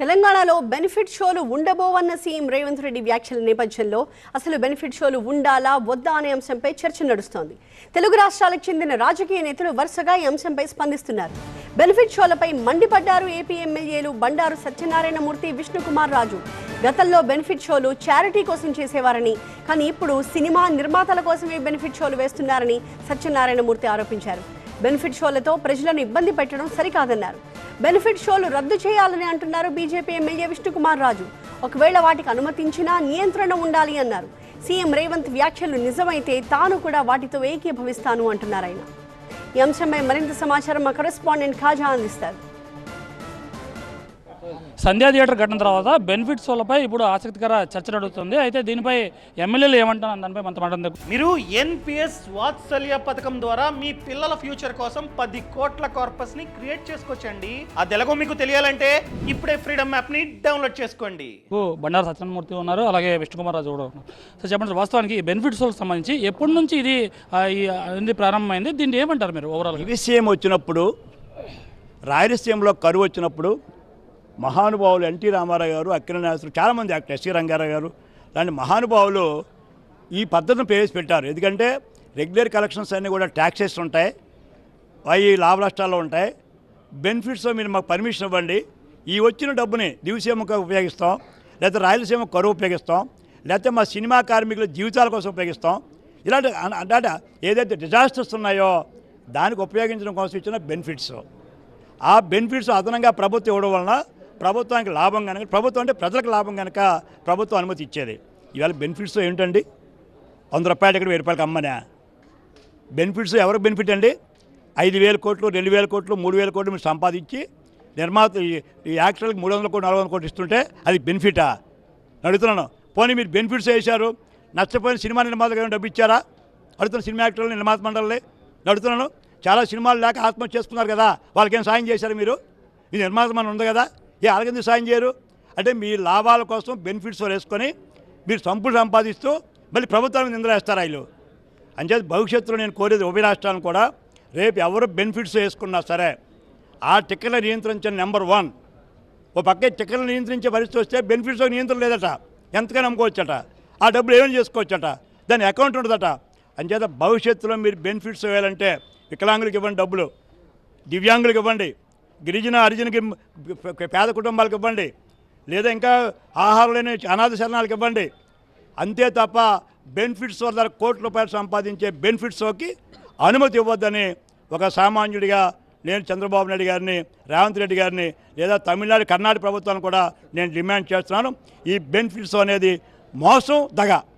తెలంగాణలో బెనిఫిట్ షోలు ఉండబోవన్న సీఎం రేవంత్ రెడ్డి వ్యాఖ్యల నేపథ్యంలో అసలు బెనిఫిట్ షోలు ఉండాలా వద్దా అనే అంశంపై చర్చ నడుస్తోంది. తెలుగు రాష్ట్రాలకు చెందిన రాజకీయ నేతలు వరుసగా ఈ అంశంపై స్పందిస్తున్నారు. బెనిఫిట్ షోలపై మండిపడ్డారు ఏపీ ఎమ్మెల్యేలు బండారు సత్యనారాయణమూర్తి విష్ణుకుమార్ రాజు. గతంలో బెనిఫిట్ షోలు చారిటీ కోసం చేసేవారని కానీ ఇప్పుడు సినిమా నిర్మాతల కోసమే బెనిఫిట్ షోలు వేస్తున్నారని సత్యనారాయణమూర్తి ఆరోపించారు. బెనిఫిట్ షోలతో ప్రజలను ఇబ్బంది పెట్టడం సరికాదన్నారు. బెనిఫిట్ షోలు రద్దు చేయాలని అంటున్నారు బీజేపీ ఎమ్మెల్యే విష్ణుకుమార్ రాజు. ఒకవేళ వాటికి అనుమతించినా నియంత్రణ ఉండాలి అన్నారు. సీఎం రేవంత్ వ్యాఖ్యలు నిజమైతే తాను కూడా వాటితో ఏకీభవిస్తాను అంటున్నారు ఆయన. ఈ అంశంపై మరింత సమాచారం మా కరెస్పాండెంట్ ఖాజా అందిస్తారు. సంధ్యా థియేటర్ ఘటన తర్వాత బెనిఫిట్స్ వాళ్ళపై ఇప్పుడు ఆసక్తికర చర్చ నడుస్తుంది. అయితే దీనిపై ఎమ్మెల్యేలు ఏమంటారు దానిపై మనతో మాట్లాడదాం. మీరు ఎన్పిఎస్ వాత్సల్య పథకం ద్వారా మీ పిల్లల ఫ్యూచర్ కోసం పది కోట్ల కార్పస్ని క్రియేట్ చేసుకోవచ్చండి. అది ఎలాగో మీకు తెలియాలంటే ఇప్పుడే ఫ్రీడమ్ యాప్ని డౌన్లోడ్ చేసుకోండి. ఇప్పుడు బండారు సత్యనారాయణమూర్తి ఉన్నారు అలాగే విష్ణుకుమార్ రాజు కూడా ఉన్నారు. సో చెప్పండి సార్, వాస్తవానికి ఈ బెనిఫిట్స్ సంబంధించి ఎప్పటి నుంచి ఇది ఆ, ఇది ప్రారంభమైంది? దీన్ని ఏమంటారు మీరు ఓవరాల్ విషయం వచ్చినప్పుడు రాయలసీమలో కరువు వచ్చినప్పుడు మహానుభావులు ఎన్టీ రామారావు గారు అక్కిన చాలామంది యాక్టర్ ఎస్సీ రంగారావు గారు లాంటి మహానుభావులు ఈ పద్ధతిని ప్రవేశపెట్టారు. ఎందుకంటే రెగ్యులర్ కలెక్షన్స్ అన్నీ కూడా ట్యాక్సెస్ ఉంటాయి అవి లాభ నష్టాల్లో ఉంటాయి. బెనిఫిట్స్ మీరు మాకు పర్మిషన్ ఇవ్వండి. ఈ వచ్చిన డబ్బుని దివసీమకు ఉపయోగిస్తాం లేకపోతే రాయలసీమ కరువు ఉపయోగిస్తాం లేకపోతే మా సినిమా కార్మికుల జీవితాల కోసం ఉపయోగిస్తాం. ఇలాంటి అంటే ఏదైతే డిజాస్టర్స్ ఉన్నాయో దానికి ఉపయోగించడం కోసం ఇచ్చిన బెనిఫిట్స్. ఆ బెనిఫిట్స్ అదనంగా ప్రభుత్వం ఇవ్వడం వలన ప్రభుత్వానికి లాభం కనుక ప్రభుత్వం అంటే ప్రజలకు లాభం కనుక ప్రభుత్వం అనుమతి ఇచ్చేది. ఇవాళ బెనిఫిట్స్ ఏంటండి వంద రూపాయలు ఇక్కడ వెయ్యి రూపాయలకి అమ్మనా? బెనిఫిట్స్ ఎవరికి బెనిఫిట్ అండి? ఐదు వేల కోట్లు రెండు వేల కోట్లు మూడు వేల కోట్లు మీరు సంపాదించి నిర్మాత ఈ- యాక్టర్లకు మూడు వందల కోట్లు నాలుగు వందల కోట్లు ఇస్తుంటే అది బెనిఫిటా అడుగుతున్నాను. పోనీ మీరు బెనిఫిట్స్ వేశారు నష్టపోయిన సినిమా నిర్మాతలకు ఏమైనా డబ్బు ఇచ్చారా? అడుగుతున్న సినిమా యాక్టర్లు నిర్మాత మండలి. అడుగుతున్నాను. చాలా సినిమాలు లేక ఆత్మహత్య చేసుకున్నారు కదా. వాళ్ళకేం సాయం చేశారు మీరు? మీ నిర్మాత మన ఉంది కదా. ఏ అలాగెందుకు సాయం చేయరు? అంటే మీ లాభాల కోసం బెనిఫిట్స్ వేసుకొని మీరు సంపులు సంపాదిస్తూ మళ్ళీ ప్రభుత్వానికి నిందలేస్తారు వీళ్ళు? అంచేది భవిష్యత్తులో నేను కోరేది ఉభయ రాష్ట్రాలను కూడా రేపు ఎవరు బెనిఫిట్స్ వేసుకున్నా సరే ఆ టికెట్ల నియంత్రించిన నెంబర్ వన్. ఓ పక్క టికెట్లు నియంత్రించే పరిస్థితి వస్తే బెనిఫిట్స్ నియంత్రణ లేదట. ఎంతగా నమ్ముకోవచ్చట ఆ డబ్బులు ఏమైనా చేసుకోవచ్చట. దాని అకౌంట్ ఉండదట. అంచేత భవిష్యత్తులో మీరు బెనిఫిట్స్ వేయాలంటే వికలాంగులకు ఇవ్వండి డబ్బులు. దివ్యాంగులకు ఇవ్వండి. గిరిజన హరిజనకి పేద కుటుంబాలకు ఇవ్వండి. లేదా ఇంకా ఆహారం లేని అనాథ శరణాలకు ఇవ్వండి. అంతే తప్ప బెనిఫిట్స్ వల్ల కోట్ల రూపాయలు సంపాదించే బెనిఫిట్స్కి అనుమతి ఇవ్వద్దని ఒక సామాన్యుడిగా నేను చంద్రబాబు నాయుడు గారిని రేవంత్ రెడ్డి గారిని లేదా తమిళనాడు కర్ణాటక ప్రభుత్వాన్ని కూడా నేను డిమాండ్ చేస్తున్నాను. ఈ బెనిఫిట్స్ అనేది మోసం దగ.